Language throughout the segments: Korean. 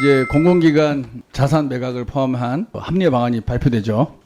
이제 공공기관 자산 매각을 포함한 합리화 방안이 발표되죠.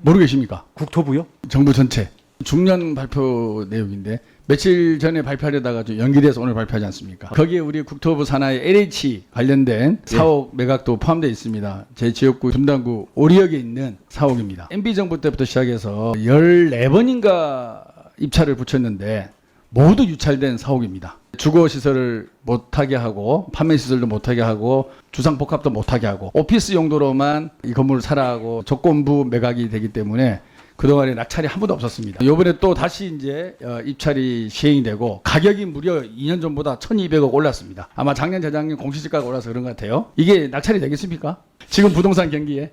모르 계십니까? 국토부요? 정부 전체 중년 발표 내용인데 며칠 전에 발표하려다가 좀 연기돼서 오늘 발표하지 않습니까? 거기에 우리 국토부 산하의 LH 관련된 사옥 매각도 포함되어 있습니다. 제 지역구 분당구 오리역에 있는 사옥입니다. MB 정부 때부터 시작해서 14번인가 입찰을 붙였는데 모두 유찰된 사옥입니다. 주거 시설을 못하게 하고 판매 시설도 못하게 하고 주상 복합도 못하게 하고 오피스 용도로만 이 건물을 사라고 조건부 매각이 되기 때문에 그동안에 낙찰이 한 번도 없었습니다. 이번에 또 다시 이제 어, 입찰이 시행이 되고 가격이 무려 2년 전보다 1,200억 올랐습니다. 아마 작년 재작년 공시지가가 올라서 그런 것 같아요. 이게 낙찰이 되겠습니까? 지금 부동산 경기에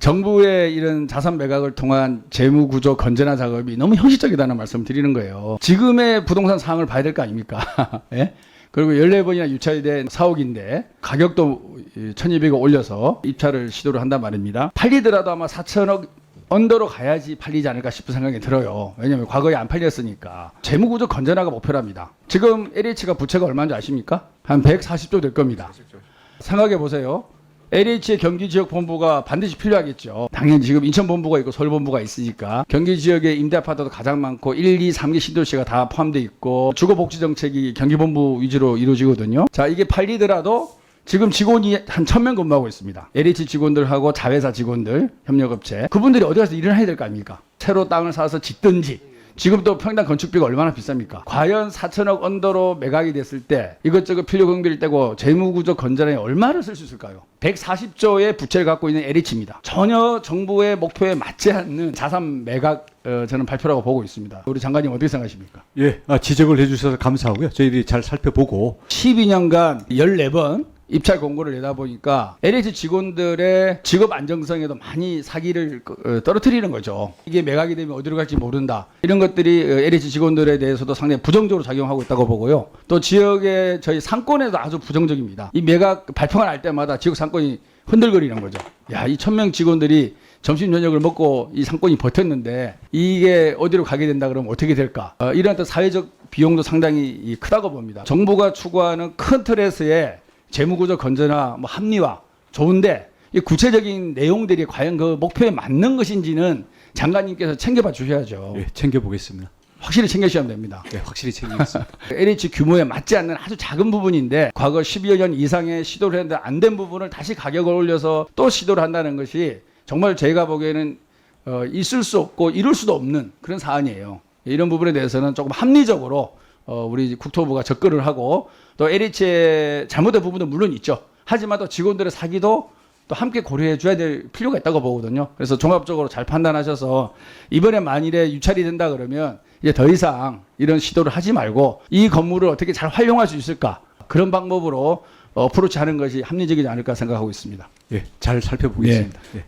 정부의 이런 자산 매각을 통한 재무 구조 건전화 작업이 너무 현실적이다는 말씀을 드리는 거예요. 지금의 부동산 상황을 봐야 될 거 아닙니까? 예? 그리고 14번이나 유찰된 사옥인데 가격도 1200억 올려서 입찰을 시도를 한단 말입니다. 팔리더라도 아마 4천억 언더로 가야지 팔리지 않을까 싶은 생각이 들어요. 왜냐하면 과거에 안 팔렸으니까. 재무구조 건전화가 목표랍니다. 지금 LH가 부채가 얼마인지 아십니까? 한 140조 될 겁니다. 생각해 보세요. LH의 경기 지역 본부가 반드시 필요하겠죠. 당연히 지금 인천 본부가 있고 서울 본부가 있으니까 경기 지역에 임대 아파트도 가장 많고 1, 2, 3기 신도시가 다 포함되어 있고 주거 복지 정책이 경기 본부 위주로 이루어지거든요. 자, 이게 팔리더라도 지금 직원이 한 1000명 근무하고 있습니다. LH 직원들하고 자회사 직원들, 협력업체. 그분들이 어디 가서 일을 해야 될 거 아닙니까? 새로 땅을 사서 짓든지. 지금 또 평당 건축비가 얼마나 비쌉니까? 과연 4천억 언더로 매각이 됐을 때 이것저것 필요 경비를 떼고 재무구조 건전에 얼마를 쓸 수 있을까요? 140조의 부채를 갖고 있는 LH입니다. 전혀 정부의 목표에 맞지 않는 자산 매각 어, 저는 발표라고 보고 있습니다. 우리 장관님 어떻게 생각하십니까? 예, 아, 지적을 해주셔서 감사하고요. 저희들이 잘 살펴보고 12년간 14번 입찰 공고를 내다 보니까 LH 직원들의 직업 안정성에도 많이 사기를 어, 떨어뜨리는 거죠. 이게 매각이 되면 어디로 갈지 모른다. 이런 것들이 어, LH 직원들에 대해서도 상당히 부정적으로 작용하고 있다고 보고요. 또 지역의 저희 상권에도 아주 부정적입니다. 이 매각 발표가 날 때마다 지역 상권이 흔들거리는 거죠. 야, 이 천 명 직원들이 점심 저녁을 먹고 이 상권이 버텼는데 이게 어디로 가게 된다 그러면 어떻게 될까? 어, 이런 어떤 사회적 비용도 상당히 이 크다고 봅니다. 정부가 추구하는 큰 틀에서의 재무구조 건전화, 뭐 합리화 좋은데 이 구체적인 내용들이 과연 그 목표에 맞는 것인지는 장관님께서 챙겨봐 주셔야죠. 예, 챙겨보겠습니다. 확실히 챙겨주셔야 됩니다. 예, 확실히 챙기겠습니다. LH 규모에 맞지 않는 아주 작은 부분인데 과거 12여 년 이상의 시도를 했는데 안 된 부분을 다시 가격을 올려서 또 시도를 한다는 것이 정말 제가 보기에는 어, 있을 수 없고 이룰 수도 없는 그런 사안이에요. 이런 부분에 대해서는 조금 합리적으로 어, 우리 국토부가 접근을 하고 또 LH의 잘못된 부분도 물론 있죠. 하지만 또 직원들의 사기도 또 함께 고려해 줘야 될 필요가 있다고 보거든요. 그래서 종합적으로 잘 판단하셔서 이번에 만일에 유찰이 된다 그러면 이제 더 이상 이런 시도를 하지 말고 이 건물을 어떻게 잘 활용할 수 있을까 그런 방법으로 어프로치 하는 것이 합리적이지 않을까 생각하고 있습니다. 예, 잘 살펴보겠습니다. 예.